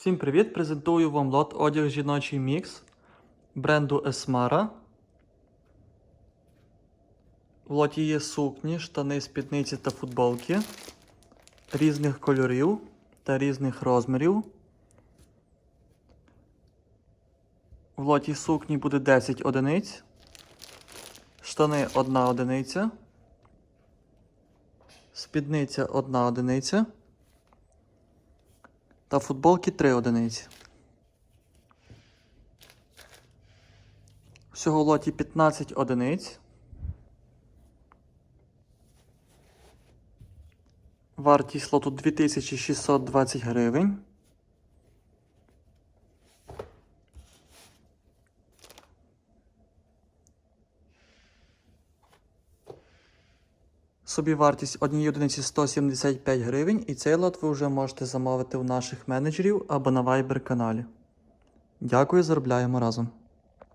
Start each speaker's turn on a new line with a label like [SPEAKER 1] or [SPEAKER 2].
[SPEAKER 1] Всім привіт! Презентую вам лот одяг жіночий мікс бренду Esmara. В лоті є сукні, штани, спідниці та футболки різних кольорів та різних розмірів. В лоті сукні буде 10 одиниць, штани 1 одиниця, спідниця 1 одиниця та футболки 3 одиниці. Всього в лоті 15 одиниць. Вартість лоту 2620 гривень. Собі вартість однієї одиниці 175 гривень, і цей лот ви вже можете замовити у наших менеджерів або на Viber каналі. Дякую, заробляємо разом.